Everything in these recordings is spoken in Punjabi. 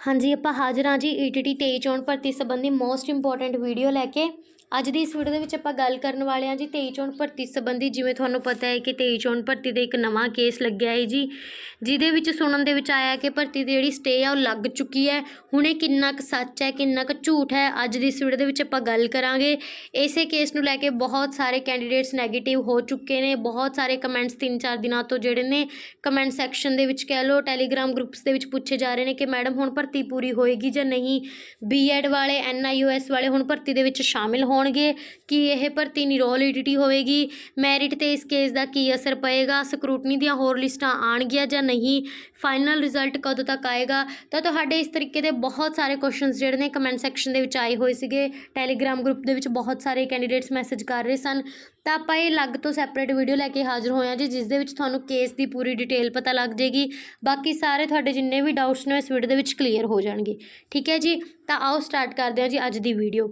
ਹਾਂਜੀ, ਆਪਾਂ ਹਾਜ਼ਰ ਹਾਂ ਜੀ ਈਟੀਟੀ 23 ਚੋਣ ਭਰਤੀ ਸੰਬੰਧੀ ਮੋਸਟ ਇੰਪੋਰਟੈਂਟ ਵੀਡੀਓ ਲੈ ਕੇ। ਅੱਜ ਦੀ ਇਸ ਵੀਡੀਓ ਦੇ ਵਿੱਚ ਆਪਾਂ ਗੱਲ ਕਰਨ ਵਾਲੇ ਹਾਂ ਜੀ 23 ਚੋਣ ਭਰਤੀ ਸੰਬੰਧੀ। ਜਿਵੇਂ ਤੁਹਾਨੂੰ ਪਤਾ ਹੈ ਕਿ 23 ਚੋਣ ਭਰਤੀ ਦੇ ਇੱਕ ਨਵਾਂ ਕੇਸ ਲੱਗਿਆ ਹੈ ਜੀ, ਜਿਹਦੇ ਵਿੱਚ ਸੁਣਨ ਦੇ ਵਿੱਚ ਆਇਆ ਕਿ ਭਰਤੀ ਦੀ ਜਿਹੜੀ ਸਟੇ ਆ ਉਹ ਲੱਗ ਚੁੱਕੀ ਹੈ। ਹੁਣ ਇਹ ਕਿੰਨਾ ਕੁ ਸੱਚ ਹੈ, ਕਿੰਨਾ ਕੁ ਝੂਠ ਹੈ, ਅੱਜ ਦੀ ਇਸ ਵੀਡੀਓ ਦੇ ਵਿੱਚ ਆਪਾਂ ਗੱਲ ਕਰਾਂਗੇ। ਇਸੇ ਕੇਸ ਨੂੰ ਲੈ ਕੇ ਬਹੁਤ ਸਾਰੇ ਕੈਂਡੀਡੇਟਸ ਨੈਗੇਟਿਵ ਹੋ ਚੁੱਕੇ ਨੇ। ਬਹੁਤ ਸਾਰੇ ਕਮੈਂਟਸ ਤਿੰਨ ਚਾਰ ਦਿਨਾਂ ਤੋਂ ਜਿਹੜੇ ਨੇ ਕਮੈਂਟ ਸੈਕਸ਼ਨ ਦੇ ਵਿੱਚ ਕਹਿ ਲਓ ਟੈਲੀਗ੍ਰਾਮ ਗਰੁੱਪਸ ਦੇ ਵਿੱਚ ਪੁੱਛੇ ਜਾ ਰਹੇ ਨੇ ਕਿ ਮੈਡਮ ਹੁਣ ਭਰਤੀ ਪੂਰੀ ਹੋਏਗੀ ਜਾਂ ਨਹੀਂ? ਬੀਐਡ ਵਾਲੇ ਐਨਆਈਓਐਸ ਵਾਲੇ ਹੁਣ ਭਰਤੀ ਦੇ ਵਿੱਚ ਸ਼ਾਮਿਲ ਹੋਣਗੇ ਕਿ ਇਹ ਭਰਤੀ ਨਿਰੋਲ ਈਟੀਟੀ ਹੋਵੇਗੀ। ਮੈਰਿਟ ਤੇ ਇਸ ਕੇਸ ਦਾ ਕੀ ਅਸਰ ਪਏਗਾ? ਸਕਰੂਟਨੀ ਦੀਆਂ ਹੋਰ ਲਿਸਟਾਂ ਆਣਗੀਆਂ ਜਾਂ ਨਹੀਂ? ਫਾਈਨਲ ਰਿਜ਼ਲਟ ਕਦੋਂ ਤੱਕ ਆਏਗਾ? ਤਾਂ ਤੁਹਾਡੇ ਇਸ ਤਰੀਕੇ ਦੇ ਬਹੁਤ ਸਾਰੇ ਕੁਐਸਚਨਸ ਜਿਹੜੇ ਨੇ ਕਮੈਂਟ ਸੈਕਸ਼ਨ ਦੇ ਵਿੱਚ ਆਏ ਹੋਏ ਸੀਗੇ। ਟੈਲੀਗ੍ਰਾਮ ਗਰੁੱਪ ਦੇ ਵਿੱਚ ਬਹੁਤ ਸਾਰੇ ਕੈਂਡੀਡੇਟਸ ਮੈਸੇਜ ਕਰ ਰਹੇ ਸਨ। ਤਾਂ ਆਪਾਂ ਇਹ ਅਲੱਗ ਤੋਂ ਸੈਪਰੇਟ ਵੀਡੀਓ ਲੈ ਕੇ ਹਾਜ਼ਰ ਹੋਏ ਹਾਂ ਜੀ, ਜਿਸ ਦੇ ਵਿੱਚ ਤੁਹਾਨੂੰ ਕੇਸ ਦੀ ਪੂਰੀ ਡਿਟੇਲ ਪਤਾ ਲੱਗ ਜੇਗੀ ਬਾਕੀ ਸਾਰੇ ਤੁਹਾਡੇ ਜਿੰਨੇ ਵੀ ਡਾਊਟਸ ਨੇ ਇਸ ਵੀਡੀਓ ਦੇ ਵਿੱਚ ਕਲੀਅਰ ਹੋ ਜਾਣਗੇ। ਠੀਕ ਹੈ ਜੀ? ਤਾਂ ਆਓ ਸਟਾਰਟ ਕਰਦੇ ਹਾਂ ਜੀ ਅੱਜ ਦੀ ਵੀਡੀਓ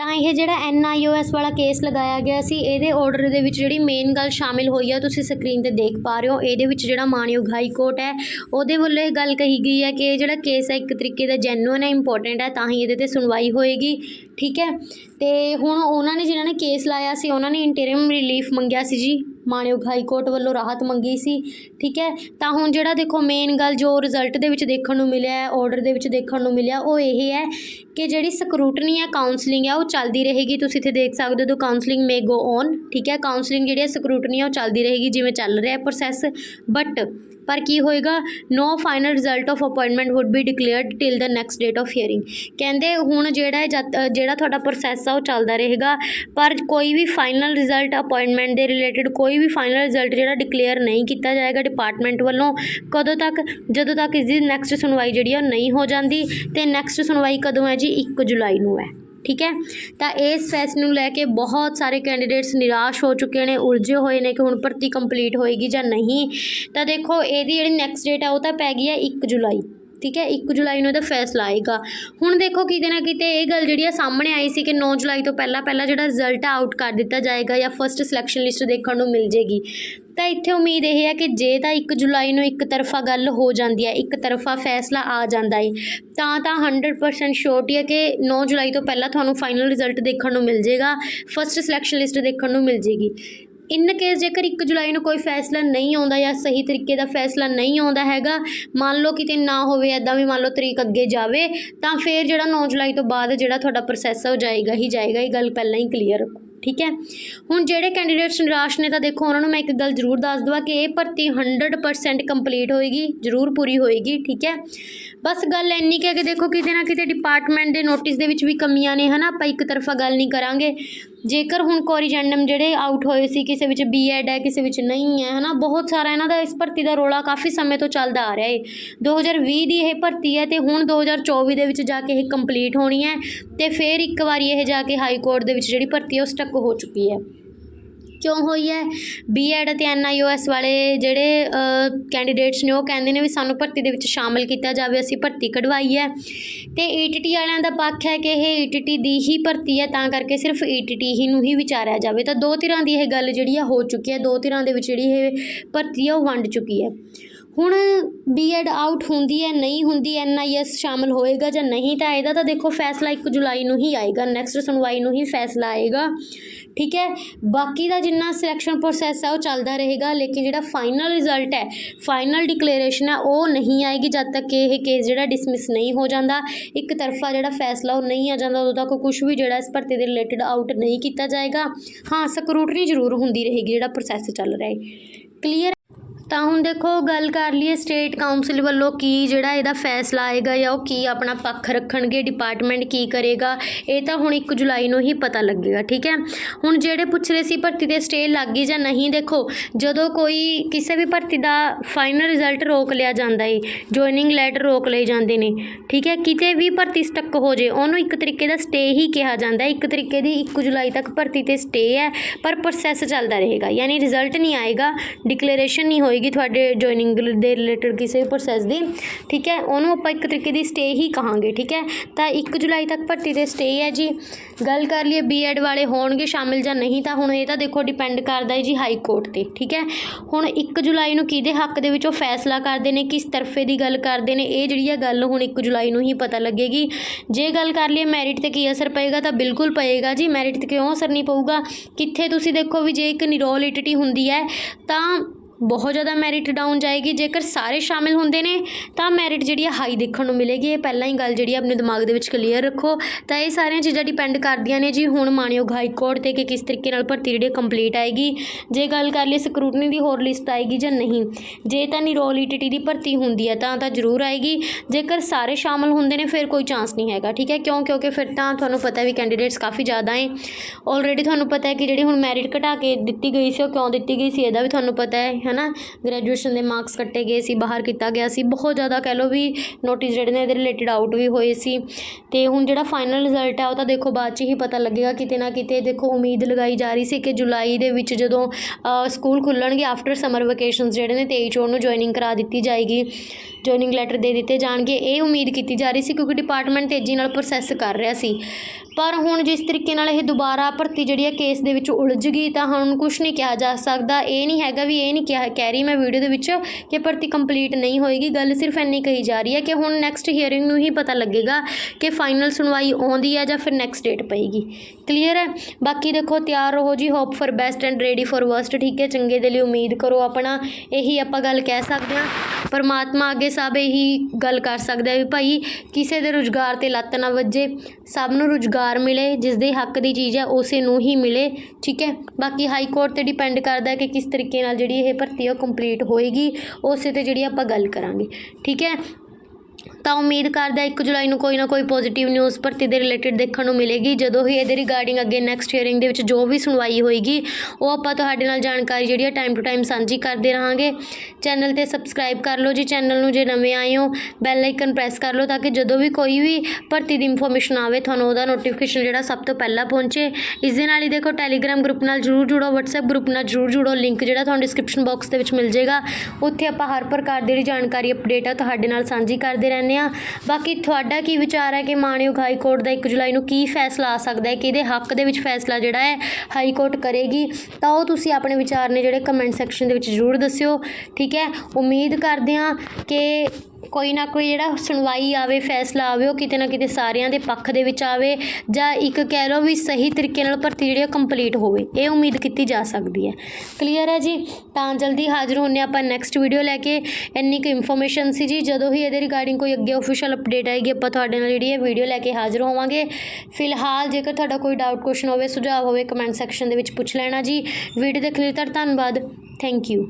ਤਾਂ ਇਹ ਜਿਹੜਾ ਐੱਨ ਆਈ ਓ ਐਨਆਈਓਐਸ ਵਾਲਾ ਕੇਸ ਲਗਾਇਆ ਗਿਆ ਸੀ, ਇਹਦੇ ਆਰਡਰ ਦੇ ਵਿੱਚ ਜਿਹੜੀ ਮੇਨ ਗੱਲ ਸ਼ਾਮਿਲ ਹੋਈ ਆ, ਤੁਸੀਂ ਸਕਰੀਨ ਤੇ ਦੇਖ ਪਾ ਰਹੇ ਹੋ, ਇਹਦੇ ਵਿੱਚ ਜਿਹੜਾ ਮਾਨਯੋਗ ਹਾਈ ਕੋਰਟ ਹੈ, ਉਹਦੇ ਵੱਲੋਂ ਇਹ ਗੱਲ ਕਹੀ ਗਈ ਹੈ ਕਿ ਇਹ ਜਿਹੜਾ ਕੇਸ ਹੈ, ਇੱਕ ਤਰੀਕੇ ਦਾ ਜੈਨੂਇਨ ਹੈ ਇੰਪੋਰਟੈਂਟ ਹੈ, ਤਾਂ ਹੀ ਇਹਦੇ ਤੇ ਸੁਣਵਾਈ ਹੋਏਗੀ, ਠੀਕ ਹੈ? ਤੇ ਹੁਣ ਉਹਨਾਂ ਨੇ ਜਿਨ੍ਹਾਂ ਨੇ ਕੇਸ ਲਾਇਆ ਸੀ, ਉਹਨਾਂ ਨੇ ਇੰਟਰਿਮ ਰਿਲੀਫ ਮੰਗਿਆ ਸੀ ਜੀ, ਮਾਨਯੋਗ ਹਾਈ ਕੋਰਟ ਵੱਲੋਂ ਰਾਹਤ ਮੰਗੀ ਸੀ, ਠੀਕ ਹੈ? ਤਾਂ ਹੁਣ ਜਿਹੜਾ ਦੇਖੋ ਮੇਨ ਗੱਲ ਜੋ ਰਿਜ਼ਲਟ ਦੇ ਵਿੱਚ ਦੇਖਣ ਨੂੰ ਮਿਲਿਆ ਹੈ ਆਰਡਰ ਦੇ ਵਿੱਚ ਦੇਖਣ ਨੂੰ ਮਿਲਿਆ, ਉਹ ਇਹ ਹੈ ਕਿ ਜਿਹੜੀ ਸਕਰੂਟਨੀ ਹੈ ਕਾਉਂਸਲਿੰਗ ਹੈ, ਉਹ ਚੱਲਦੀ ਰਹੇਗੀ। ਤੁਸੀਂ ਇੱਥੇ ਦੇਖ ਸਕਦੇ ਹੋ ਦੋ ਕਾਉਂਸਲਿੰਗ ਮੇ ਗੋ ਔਨ ਠੀਕ ਹੈ? ਕਾਉਂਸਲਿੰਗ ਜਿਹੜੀ ਹੈ ਸਕਰੂਟਨੀ ਹੈ, ਉਹ ਚੱਲਦੀ ਰਹੇਗੀ, ਜਿਵੇਂ ਚੱਲ ਰਿਹਾ ਹੈ ਪ੍ਰੋਸੈਸ ਬਟ ਪਰ ਕੀ ਹੋਏਗਾ? No final result of appointment would be declared till the next date of hearing ਕਹਿੰਦੇ ਹੁਣ ਜਿਹੜਾ ਹੈ, ਜਦ ਜਿਹੜਾ ਤੁਹਾਡਾ ਪ੍ਰੋਸੈਸ ਆ, ਉਹ ਚੱਲਦਾ ਰਹੇਗਾ। ਪਰ ਕੋਈ ਵੀ ਫਾਈਨਲ ਰਿਜ਼ਲਟ ਅਪਾਇੰਟਮੈਂਟ ਦੇ ਰਿਲੇਟਡ ਕੋਈ ਵੀ ਫਾਈਨਲ ਰਿਜ਼ਲਟ ਜਿਹੜਾ ਡਿਕਲੇਅਰ ਨਹੀਂ ਕੀਤਾ ਜਾਏਗਾ ਡਿਪਾਰਟਮੈਂਟ ਵੱਲੋਂ, ਕਦੋਂ ਤੱਕ? ਜਦੋਂ ਤੱਕ ਇਸ ਦੀ ਨੈਕਸਟ ਸੁਣਵਾਈ ਜਿਹੜੀ ਆ, ਉਹ ਨਹੀਂ ਹੋ ਜਾਂਦੀ। ਤੇ ਨੈਕਸਟ ਸੁਣਵਾਈ ਕਦੋਂ ਹੈ ਜੀ? 1 ਜੁਲਾਈ ਨੂੰ ਹੈ, ਠੀਕ ਹੈ? ਤਾਂ ਇਸ ਫੈਸਲੇ ਨੂੰ ਲੈ ਕੇ ਬਹੁਤ ਸਾਰੇ ਕੈਂਡੀਡੇਟਸ ਨਿਰਾਸ਼ ਹੋ ਚੁੱਕੇ ਨੇ, ਉਲਝੇ ਹੋਏ ਨੇ ਕਿ ਹੁਣ ਭਰਤੀ ਕੰਪਲੀਟ ਹੋਏਗੀ ਜਾਂ ਨਹੀਂ। ਤਾਂ ਦੇਖੋ, ਇਹਦੀ ਜਿਹੜੀ ਨੈਕਸਟ ਡੇਟ ਆ, ਉਹ ਤਾਂ ਪੈ ਗਈ ਹੈ 1 ਜੁਲਾਈ। ਠੀਕ ਹੈ 1 ਜੁਲਾਈ ਨੂੰ ਇਹਦਾ ਫੈਸਲਾ ਆਏਗਾ। ਹੁਣ ਦੇਖੋ ਕਿਤੇ ਨਾ ਕਿਤੇ ਇਹ ਗੱਲ ਜਿਹੜੀ ਆ ਸਾਹਮਣੇ ਆਈ ਸੀ ਕਿ 9 ਜੁਲਾਈ ਤੋਂ ਪਹਿਲਾਂ ਪਹਿਲਾਂ ਜਿਹੜਾ ਰਿਜ਼ਲਟ ਆਊਟ ਕਰ ਦਿੱਤਾ ਜਾਏਗਾ ਜਾਂ ਫਰਸਟ ਸਿਲੈਕਸ਼ਨ ਲਿਸਟ ਦੇਖਣ ਨੂੰ ਮਿਲ ਜੇਗੀ। ਤਾਂ ਇੱਥੇ ਉਮੀਦ ਇਹ ਹੈ ਕਿ ਜੇ ਤਾਂ 1 ਜੁਲਾਈ ਨੂੰ ਇੱਕ ਤਰਫਾ ਗੱਲ ਹੋ ਜਾਂਦੀ ਹੈ ਇੱਕ ਤਰਫਾ ਫੈਸਲਾ ਆ ਜਾਂਦਾ ਹੈ ਤਾਂ ਤਾਂ 100% ਸ਼ੋਰਟੀ ਹੈ ਕਿ 9 ਜੁਲਾਈ ਤੋਂ ਪਹਿਲਾਂ ਤੁਹਾਨੂੰ ਫਾਈਨਲ ਰਿਜ਼ਲਟ ਦੇਖਣ ਨੂੰ ਮਿਲ ਜੇਗਾ ਫਰਸਟ ਸਿਲੈਕਸ਼ਨ ਲਿਸਟ ਦੇਖਣ ਨੂੰ ਮਿਲ ਜੇਗੀ। ਇਨ ਕੇਸ ਜੇਕਰ 1 ਜੁਲਾਈ ਨੂੰ ਕੋਈ ਫੈਸਲਾ ਨਹੀਂ ਆਉਂਦਾ ਜਾਂ ਸਹੀ ਤਰੀਕੇ ਦਾ ਫੈਸਲਾ ਨਹੀਂ ਆਉਂਦਾ ਹੈਗਾ, ਮੰਨ ਲਓ ਕਿਤੇ ਨਾ ਹੋਵੇ ਐਦਾਂ ਵੀ ਮੰਨ ਲਓ ਤਰੀਕ ਅੱਗੇ ਜਾਵੇ, ਤਾਂ ਫਿਰ ਜਿਹੜਾ 9 ਜੁਲਾਈ ਤੋਂ ਬਾਅਦ ਜਿਹੜਾ ਤੁਹਾਡਾ ਪ੍ਰੋਸੈਸ ਹੈ ਉਹ ਜਾਏਗਾ ਹੀ ਜਾਏਗਾ, ਇਹ ਗੱਲ ਪਹਿਲਾਂ ਹੀ ਕਲੀਅਰ ਰੱਖੋ, ਠੀਕ ਹੈ? ਹੁਣ ਜਿਹੜੇ ਕੈਂਡੀਡੇਟਸ ਨਿਰਾਸ਼ ਨੇ ਤਾਂ ਦੇਖੋ, ਉਹਨਾਂ ਨੂੰ ਮੈਂ ਇੱਕ ਗੱਲ ਜ਼ਰੂਰ ਦੱਸ ਦਵਾਂ ਕਿ ਇਹ ਭਰਤੀ 100% ਕੰਪਲੀਟ ਹੋਏਗੀ, ਜ਼ਰੂਰ ਪੂਰੀ ਹੋਏਗੀ, ਠੀਕ ਹੈ? ਬਸ ਗੱਲ ਇੰਨੀ ਕਿ ਕਿ ਦੇਖੋ ਕਿਤੇ ਨਾ ਕਿਤੇ ਡਿਪਾਰਟਮੈਂਟ ਦੇ ਨੋਟਿਸ ਦੇ ਵਿੱਚ ਵੀ ਕਮੀਆਂ ਨੇ, ਹਨਾ? ਆਪਾਂ ਇੱਕ ਤਰਫਾ ਗੱਲ ਨਹੀਂ ਕਰਾਂਗੇ। ਜੇਕਰ ਹੁਣ ਕੋਰੀਜੈਂਡਮ ਜਿਹੜੇ ਆਊਟ ਹੋਏ ਸੀ, ਕਿਸੇ ਵਿੱਚ ਬੀਐਡ ਹੈ, ਕਿਸੇ ਵਿੱਚ ਨਹੀਂ ਹੈ, ਹਨਾ, ਬਹੁਤ ਸਾਰਾ ਇਹਨਾਂ ਦਾ ਇਸ ਭਰਤੀ ਦਾ ਰੋਲਾ ਕਾਫੀ ਸਮੇਂ ਤੋਂ ਚੱਲਦਾ ਆ ਰਿਹਾ ਹੈ 2020 ਦੀ ਇਹ ਭਰਤੀ ਹੈ ਤੇ ਹੁਣ 2024 ਦੇ ਵਿੱਚ ਜਾ ਕੇ ਇਹ ਕੰਪਲੀਟ ਹੋਣੀ ਹੈ ਤੇ ਫਿਰ ਇੱਕ ਵਾਰੀ ਇਹ ਜਾ ਕੇ ਹਾਈ ਕੋਰਟ ਦੇ ਵਿੱਚ ਜਿਹੜੀ ਭਰਤੀ ਹੈ, ਉਹ ਸਟਕ ਹੋ ਚੁੱਕੀ ਹੈ। ਕਿਉਂ ਹੋਈ ਹੈ। ਬੀਐਡ ਅਤੇ ਐਨਆਈਓਐਸ ਵਾਲੇ ਜਿਹੜੇ ਕੈਂਡੀਡੇਟਸ ਨੇ, ਉਹ ਕਹਿੰਦੇ ਨੇ ਵੀ ਸਾਨੂੰ ਭਰਤੀ ਦੇ ਵਿੱਚ ਸ਼ਾਮਲ ਕੀਤਾ ਜਾਵੇ, ਅਸੀਂ ਭਰਤੀ ਕਢਵਾਈ ਹੈ। ਤੇ ਈਟੀਟੀ ਵਾਲਿਆਂ ਦਾ ਪੱਖ ਹੈ ਕਿ ਇਹ ਈਟੀਟੀ ਦੀ ਹੀ ਭਰਤੀ ਹੈ, ਤਾਂ ਕਰਕੇ ਸਿਰਫ ਈਟੀਟੀ ਹੀ ਨੂੰ ਹੀ ਵਿਚਾਰਿਆ ਜਾਵੇ। ਤਾਂ ਦੋ ਧਿਰਾਂ ਦੀ ਇਹ ਗੱਲ ਜਿਹੜੀ ਆ, ਹੋ ਚੁੱਕੀ ਹੈ। ਦੋ ਧਿਰਾਂ ਦੇ ਵਿੱਚ ਜਿਹੜੀ ਇਹ ਭਰਤੀ ਆ, ਉਹ ਵੰਡ ਚੁੱਕੀ ਹੈ। ਹੁਣ ਬੀਐਡ ਆਊਟ ਹੁੰਦੀ ਹੈ, ਨਹੀਂ ਹੁੰਦੀ ਐਨਆਈਐਸ ਸ਼ਾਮਲ ਹੋਏਗਾ ਜਾਂ ਨਹੀਂ, ਤਾਂ ਇਹਦਾ ਤਾਂ ਦੇਖੋ ਫੈਸਲਾ 1 ਜੁਲਾਈ ਨੂੰ ਹੀ ਆਏਗਾ। ਨੈਕਸਟ ਸੁਣਵਾਈ ਨੂੰ ਹੀ ਫੈਸਲਾ ਆਏਗਾ। ਠੀਕ ਹੈ? ਬਾਕੀ ਦਾ ਜਿੰਨਾ ਸਿਲੈਕਸ਼ਨ ਪ੍ਰੋਸੈਸ ਹੈ ਉਹ ਚੱਲਦਾ ਰਹੇਗਾ, ਲੇਕਿਨ ਜਿਹੜਾ ਫਾਈਨਲ ਰਿਜ਼ਲਟ ਹੈ ਫਾਈਨਲ ਡਿਕਲੇਰੇਸ਼ਨ ਹੈ, ਉਹ ਨਹੀਂ ਆਏਗੀ ਜਦ ਤੱਕ ਕਿ ਇਹ ਕੇਸ ਜਿਹੜਾ ਡਿਸਮਿਸ ਨਹੀਂ ਹੋ ਜਾਂਦਾ। ਇੱਕ ਤਰਫਾ ਜਿਹੜਾ ਫੈਸਲਾ ਉਹ ਨਹੀਂ ਆ ਜਾਂਦਾ, ਉਦੋਂ ਤੱਕ ਕੁਝ ਵੀ ਜਿਹੜਾ ਇਸ ਭਰਤੀ ਦੇ ਰਿਲੇਟਡ ਆਊਟ ਨਹੀਂ ਕੀਤਾ ਜਾਏਗਾ। ਹਾਂ ਸਕਰੂਟਨੀ ਜ਼ਰੂਰ ਹੁੰਦੀ ਰਹੇਗੀ, ਜਿਹੜਾ ਪ੍ਰੋਸੈਸ ਚੱਲ ਰਿਹਾ ਹੈ। ਕਲੀਅਰ ਤਾਂ ਹੁਣ ਦੇਖੋ, ਗੱਲ ਕਰ ਲਈਏ ਸਟੇਟ ਕਾਉਂਸਲ ਵੱਲੋਂ ਕੀ ਜਿਹੜਾ ਇਹਦਾ ਫੈਸਲਾ ਆਏਗਾ ਜਾਂ ਉਹ ਕੀ ਆਪਣਾ ਪੱਖ ਰੱਖਣਗੇ ਡਿਪਾਰਟਮੈਂਟ ਕੀ ਕਰੇਗਾ, ਇਹ ਤਾਂ ਹੁਣ 1 ਜੁਲਾਈ ਨੂੰ ਹੀ ਪਤਾ ਲੱਗੇਗਾ, ਠੀਕ ਹੈ? ਹੁਣ ਜਿਹੜੇ ਪੁੱਛ ਰਹੇ ਸੀ ਭਰਤੀ ਤੇ ਸਟੇ ਲੱਗ ਗਈ ਜਾਂ ਨਹੀਂ, ਦੇਖੋ, ਜਦੋਂ ਕੋਈ ਕਿਸੇ ਵੀ ਭਰਤੀ ਦਾ ਫਾਈਨਲ ਰਿਜ਼ਲਟ ਰੋਕ ਲਿਆ ਜਾਂਦਾ ਏ ਜੁਆਇਨਿੰਗ ਲੈਟਰ ਰੋਕ ਲਏ ਜਾਂਦੇ ਨੇ, ਠੀਕ ਹੈ? ਕਿਤੇ ਵੀ ਭਰਤੀ ਸਟਕ ਹੋ ਜੇ, ਉਹਨੂੰ ਇੱਕ ਤਰੀਕੇ ਦਾ ਸਟੇ ਹੀ ਕਿਹਾ ਜਾਂਦਾ ਹੈ ਇੱਕ ਤਰੀਕੇ ਦੀ 1 ਜੁਲਾਈ ਤੱਕ ਭਰਤੀ ਤੇ ਸਟੇ ਹੈ, ਪਰ ਪ੍ਰੋਸੈਸ ਚੱਲਦਾ ਰਹੇਗਾ, ਯਾਨੀ ਰਿਜ਼ਲਟ ਨਹੀਂ ਆਏਗਾ ਡਿਕਲੇਰੇਸ਼ਨ ਨਹੀਂ ਹੋਏਗੀ ਹੋਏਗੀ ਤੁਹਾਡੇ ਜੁਆਇਨਿੰਗ ਦੇ ਰਿਲੇਟਡ ਕਿਸੇ ਵੀ ਪ੍ਰੋਸੈਸ ਦੀ, ਠੀਕ ਹੈ? ਉਹਨੂੰ ਆਪਾਂ ਇੱਕ ਤਰੀਕੇ ਦੀ ਸਟੇ ਹੀ ਕਹਾਂਗੇ, ਠੀਕ ਹੈ? ਤਾਂ 1 ਜੁਲਾਈ ਤੱਕ ਭਰਤੀ 'ਤੇ ਸਟੇ ਹੈ ਜੀ। ਗੱਲ ਕਰ ਲਈਏ ਬੀਐਡ ਵਾਲੇ ਹੋਣਗੇ ਸ਼ਾਮਿਲ ਜਾਂ ਨਹੀਂ, ਤਾਂ ਹੁਣ ਇਹ ਤਾਂ ਦੇਖੋ ਡਿਪੈਂਡ ਕਰਦਾ ਹੈ ਜੀ ਹਾਈ ਕੋਰਟ ਤੇ, ਠੀਕ ਹੈ? ਹੁਣ 1 ਜੁਲਾਈ ਨੂੰ ਕਿਹਦੇ ਹੱਕ ਦੇ ਵਿੱਚ ਉਹ ਫੈਸਲਾ ਕਰਦੇ ਨੇ, ਕਿਸ ਤਰਫੇ ਦੀ ਗੱਲ ਕਰਦੇ ਨੇ, ਇਹ ਜਿਹੜੀ ਆ ਗੱਲ ਹੁਣ 1 ਜੁਲਾਈ ਨੂੰ ਹੀ ਪਤਾ ਲੱਗੇਗੀ। ਜੇ ਗੱਲ ਕਰ ਲਈਏ ਮੈਰਿਟ ਤੇ ਕੀ ਅਸਰ ਪਏਗਾ, ਤਾਂ ਬਿਲਕੁਲ ਪਏਗਾ ਜੀ। ਮੈਰਿਟ ਤੇ ਕਿਉਂ ਅਸਰ ਨਹੀਂ ਪਊਗਾ? ਕਿੱਥੇ ਤੁਸੀਂ ਦੇਖੋ ਵੀ ਜੇ ਇੱਕ ਨਿਰੋਲਿਟਿਟੀ ਹੁੰਦੀ ਹੈ, ਤਾਂ ਬਹੁਤ ਜ਼ਿਆਦਾ ਮੈਰਿਟ ਡਾਊਨ ਜਾਏਗੀ। ਜੇਕਰ ਸਾਰੇ ਸ਼ਾਮਿਲ ਹੁੰਦੇ ਨੇ, ਤਾਂ ਮੈਰਿਟ ਜਿਹੜੀ ਆ ਹਾਈ ਦੇਖਣ ਨੂੰ ਮਿਲੇਗੀ। ਇਹ ਪਹਿਲਾਂ ਹੀ ਗੱਲ ਜਿਹੜੀ ਆ ਆਪਣੇ ਦਿਮਾਗ ਦੇ ਵਿੱਚ ਕਲੀਅਰ ਰੱਖੋ। ਤਾਂ ਇਹ ਸਾਰੀਆਂ ਚੀਜ਼ਾਂ ਡਿਪੈਂਡ ਕਰਦੀਆਂ ਨੇ ਜੀ। ਹੁਣ ਮਾਨਯੋਗ ਹਾਈ ਕੋਰਟ ਤੇ ਕਿ ਕਿਸ ਤਰੀਕੇ ਨਾਲ ਭਰਤੀ ਜਿਹੜੀ ਕੰਪਲੀਟ ਆਏਗੀ। ਜੇ ਗੱਲ ਕਰ ਲਈਏ ਸਕਰੂਟਨੀ ਦੀ, ਹੋਰ ਲਿਸਟ ਆਏਗੀ ਜਾਂ ਨਹੀਂ? ਜੇ ਤਾਂ ਨਿਰੋਲ ਨਿਰੋਲਿਟਿਟੀ ਦੀ ਭਰਤੀ ਹੁੰਦੀ ਹੈ ਤਾਂ ਤਾਂ ਜ਼ਰੂਰ ਆਏਗੀ। ਜੇਕਰ ਸਾਰੇ ਸ਼ਾਮਿਲ ਹੁੰਦੇ ਨੇ, ਫਿਰ ਕੋਈ ਚਾਂਸ ਨਹੀਂ ਹੈਗਾ, ਠੀਕ ਹੈ? ਕਿਉਂ? ਕਿਉਂਕਿ ਫਿਰ ਤਾਂ ਤੁਹਾਨੂੰ ਪਤਾ ਵੀ ਕੈਂਡੀਡੇਟਸ ਕਾਫੀ ਜ਼ਿਆਦਾ ਹੈ ਆਲਰੇਡੀ ਤੁਹਾਨੂੰ ਪਤਾ ਹੈ ਕਿ ਜਿਹੜੀ ਹੁਣ ਮੈਰਿਟ ਘਟਾ ਕੇ ਦਿੱਤੀ ਗਈ ਸੀ, ਉਹ ਕਿਉਂ ਦਿੱਤੀ ਗਈ ਸੀ? ਇਹਦਾ ਵੀ ਤੁਹਾਨੂੰ ਪਤਾ ਹੈ ਹਨਾ ਗ੍ਰੈਜੂਏਸ਼ਨ ਦੇ ਮਾਰਕਸ ਕੱਟੇ ਗਏ ਸੀ, ਬਾਹਰ ਕੀਤਾ ਗਿਆ ਸੀ, ਬਹੁਤ ਜ਼ਿਆਦਾ ਕਹਿ ਲਓ ਵੀ ਨੋਟਿਸ ਜਿਹੜੇ ਨੇ ਇਹਦੇ ਰਿਲੇਟਡ ਆਊਟ ਵੀ ਹੋਏ ਸੀ। ਤੇ ਹੁਣ ਜਿਹੜਾ ਫਾਈਨਲ ਰਿਜ਼ਲਟ ਹੈ ਉਹ ਤਾਂ ਦੇਖੋ ਬਾਅਦ 'ਚ ਹੀ ਪਤਾ ਲੱਗੇਗਾ, ਕਿਤੇ ਨਾ ਕਿਤੇ ਦੇਖੋ ਉਮੀਦ ਲਗਾਈ ਜਾ ਰਹੀ ਸੀ ਕਿ ਜੁਲਾਈ ਦੇ ਵਿੱਚ ਜਦੋਂ ਸਕੂਲ ਖੁੱਲਣਗੇ ਆਫਟਰ ਸਮਰ ਵਕੇਸ਼ਨਸ ਜਿਹੜੇ ਨੇ 23 ਚੋਣ ਨੂੰ ਜੁਆਇਨਿੰਗ ਕਰਾ ਦਿੱਤੀ ਜਾਏਗੀ। ਜੁਆਇਨਿੰਗ ਲੈਟਰ ਦੇ ਦਿੱਤੇ ਜਾਣਗੇ, ਇਹ ਉਮੀਦ ਕੀਤੀ ਜਾ ਰਹੀ ਸੀ ਕਿਉਂਕਿ ਡਿਪਾਰਟਮੈਂਟ ਤੇਜ਼ੀ ਨਾਲ ਪ੍ਰੋਸੈਸ ਕਰ ਰਿਹਾ ਸੀ। ਪਰ ਹੁਣ ਜਿਸ ਤਰੀਕੇ ਨਾਲ ਇਹ ਦੁਬਾਰਾ ਭਰਤੀ ਜਿਹੜੀ ਹੈ ਕੇਸ ਦੇ ਵਿੱਚ ਉਲਝ ਗਈ, ਤਾਂ ਹੁਣ ਕੁਝ ਨਹੀਂ ਕਿਹਾ ਜਾ ਸਕਦਾ, ਇਹ ਨਹੀਂ ਹੈਗਾ ਵੀ ਇਹ ਨਹੀਂ ਕਿਹਾ ਕਹਿ ਰਹੀ ਮੈਂ ਵੀਡੀਓ ਦੇ ਵਿੱਚ ਕਿ ਭਰਤੀ ਕੰਪਲੀਟ ਨਹੀਂ ਹੋਏਗੀ। ਗੱਲ ਸਿਰਫ ਇੰਨੀ ਕਹੀ ਜਾ ਰਹੀ ਹੈ ਕਿ ਹੁਣ ਨੈਕਸਟ ਹੀਅਰਿੰਗ ਨੂੰ ਹੀ ਪਤਾ ਲੱਗੇਗਾ ਕਿ ਫਾਈਨਲ ਸੁਣਵਾਈ ਆਉਂਦੀ ਹੈ ਜਾਂ ਫਿਰ ਨੈਕਸਟ ਡੇਟ ਪਏਗੀ। ਕਲੀਅਰ ਹੈ? ਬਾਕੀ ਦੇਖੋ, ਤਿਆਰ ਰਹੋ ਜੀ hope for best and ready for worst ਠੀਕ ਹੈ? ਚੰਗੇ ਦੇ ਲਈ ਉਮੀਦ ਕਰੋ ਆਪਣਾ, ਇਹੀ ਆਪਾਂ ਗੱਲ ਕਹਿ ਸਕਦੇ ਹਾਂ। ਪਰਮਾਤਮਾ ਅੱਗੇ ਸਭ ਇਹੀ ਗੱਲ ਕਰ ਸਕਦਾ ਵੀ ਭਾਈ, ਕਿਸੇ ਦੇ ਰੁਜ਼ਗਾਰ ਤੇ ਲੱਤ ਨਾ ਵੱਜੇ, ਸਭ ਨੂੰ ਰੁਜ਼ਗਾਰ ਮਿਲੇ, ਜਿਸ ਦੇ ਹੱਕ ਦੀ ਚੀਜ਼ ਹੈ, ਉਸੇ ਨੂੰ ਹੀ ਮਿਲੇ, ਠੀਕ ਹੈ? ਬਾਕੀ ਹਾਈ ਕੋਰਟ ਤੇ ਡਿਪੈਂਡ ਕਰਦਾ ਹੈ ਕਿ ਕਿਸ ਤਰੀਕੇ ਨਾਲ ਜਿਹੜੀ ਇਹ ਭਰਤੀ ਹੈ ਕੰਪਲੀਟ ਹੋਏਗੀ ਉਸੇ ਤੇ ਜਿਹੜੀ ਆਪਾਂ ਗੱਲ ਕਰਾਂਗੇ। ਠੀਕ ਹੈ? ਤਾਂ ਉਮੀਦ ਕਰਦਾ 1 ਜੁਲਾਈ ਨੂੰ ਕੋਈ ਨਾ ਕੋਈ ਪੋਜ਼ਿਟਿਵ ਨਿਊਜ਼ ਭਰਤੀ ਦੇ ਰਿਲੇਟਡ ਦੇਖਣ ਨੂੰ ਮਿਲੇਗੀ। ਜਦੋਂ ਹੀ ਇਹਦੇ ਰਿਗਾਰਡਿੰਗ ਅੱਗੇ ਨੈਕਸਟ ਹੀਅਰਿੰਗ ਦੇ ਵਿੱਚ ਜੋ ਵੀ ਸੁਣਵਾਈ ਹੋਏਗੀ, ਉਹ ਆਪਾਂ ਤੁਹਾਡੇ ਨਾਲ ਜਾਣਕਾਰੀ ਜਿਹੜੀ ਹੈ ਟਾਈਮ ਟੂ ਟਾਈਮ ਸਾਂਝੀ ਕਰਦੇ ਰਹਾਂਗੇ। ਚੈਨਲ ਤੇ ਸਬਸਕ੍ਰਾਈਬ ਕਰ ਲਓ ਜੀ ਚੈਨਲ ਨੂੰ ਜੇ ਨਵੇਂ ਆਏ ਹੋ ਬੈਲ ਆਈਕਨ ਪ੍ਰੈਸ ਕਰ ਲਓ ਤਾਂ ਕਿ ਜਦੋਂ ਵੀ ਕੋਈ ਵੀ ਭਰਤੀ ਦੀ ਇਨਫੋਰਮੇਸ਼ਨ ਆਵੇ, ਤੁਹਾਨੂੰ ਉਹਦਾ ਨੋਟੀਫਿਕੇਸ਼ਨ ਜਿਹੜਾ ਸਭ ਤੋਂ ਪਹਿਲਾਂ ਪਹੁੰਚੇ। ਇਸ ਦੇ ਨਾਲ ਹੀ ਦੇਖੋ ਟੈਲੀਗ੍ਰਾਮ ਗਰੁੱਪ ਨਾਲ ਜਰੂਰ ਜੁੜੋ, WhatsApp ਗਰੁੱਪ ਨਾਲ ਜਰੂਰ ਜੁੜੋ ਲਿੰਕ ਜਿਹੜਾ ਤੁਹਾਨੂੰ ਡਿਸਕ੍ਰਿਪਸ਼ਨ ਬਾਕਸ ਦੇ ਵਿੱਚ ਮਿਲ ਜਾਏਗਾ। ਉੱਥੇ ਆਪਾਂ ਹਰ ਪ੍ਰਕਾਰ ਦੀ ਜਿਹੜੀ ਜਾਣਕਾਰੀ ਅਪਡੇਟ ਆ ਤੁਹਾਡੇ ਨਾਲ ਸਾਂਝੀ ਕਰਦੇ ਰਹਿੰਦੇ ਆ ਬਾਕੀ ਤੁਹਾਡਾ ਕੀ ਵਿਚਾਰ ਹੈ ਕਿ ਮਾਣਯੋਗ ਹਾਈ ਕੋਰਟ ਦਾ 1 ਜੁਲਾਈ ਨੂੰ ਕੀ ਫੈਸਲਾ ਆ ਸਕਦਾ ਹੈ? ਕਿਹਦੇ ਹੱਕ ਦੇ ਵਿੱਚ ਫੈਸਲਾ ਜਿਹੜਾ ਹੈ ਹਾਈ ਕੋਰਟ ਕਰੇਗੀ? ਤਾਂ ਉਹ ਤੁਸੀਂ ਆਪਣੇ ਵਿਚਾਰ ਨੇ ਜਿਹੜੇ ਕਮੈਂਟ ਸੈਕਸ਼ਨ ਦੇ ਵਿੱਚ ਜ਼ਰੂਰ ਦੱਸਿਓ। ਠੀਕ ਹੈ? ਉਮੀਦ ਕਰਦੇ ਹਾਂ ਕਿ ਕੋਈ ਨਾ ਕੋਈ ਜਿਹੜਾ ਸੁਣਵਾਈ ਆਵੇ, ਫੈਸਲਾ ਆਵੇ, ਉਹ ਕਿਤੇ ਨਾ ਕਿਤੇ ਸਾਰਿਆਂ ਦੇ ਪੱਖ ਦੇ ਵਿੱਚ ਆਵੇ ਜਾਂ ਇੱਕ ਕਹਿ ਲਓ ਵੀ ਸਹੀ ਤਰੀਕੇ ਨਾਲ ਭਰਤੀ ਜਿਹੜੀ ਕੰਪਲੀਟ ਹੋਵੇ। ਇਹ ਉਮੀਦ ਕੀਤੀ ਜਾ ਸਕਦੀ ਹੈ। ਕਲੀਅਰ ਹੈ ਜੀ? ਤਾਂ ਜਲਦੀ ਹਾਜ਼ਰ ਹੋਣੇ ਆਪਾਂ ਨੈਕਸਟ ਵੀਡੀਓ ਲੈ ਕੇ। ਇੰਨੀ ਕੁ ਇਨਫੋਰਮੇਸ਼ਨ ਸੀ ਜੀ, ਜਦੋਂ ਹੀ ਇਹਦੇ ਰਿਗਾਰਡਿੰਗ ਕੋਈ ਅੱਗੇ ਅਫੀਸ਼ੀਅਲ ਅਪਡੇਟ ਆਏਗੀ, ਆਪਾਂ ਤੁਹਾਡੇ ਨਾਲ ਜਿਹੜੀ ਹੈ ਵੀਡੀਓ ਲੈ ਕੇ ਹਾਜ਼ਰ ਹੋਵਾਂਗੇ। ਫਿਲਹਾਲ ਜੇਕਰ ਤੁਹਾਡਾ ਕੋਈ ਡਾਊਟ ਕੁਐਸਚਨ ਹੋਵੇ, ਸੁਝਾਅ ਹੋਵੇ ਕਮੈਂਟ ਸੈਕਸ਼ਨ ਦੇ ਵਿੱਚ ਪੁੱਛ ਲੈਣਾ ਜੀ। ਵੀਡੀਓ ਦੇਖਣ ਲਈ ਤੁਹਾਡਾ ਧੰਨਵਾਦ। Thank you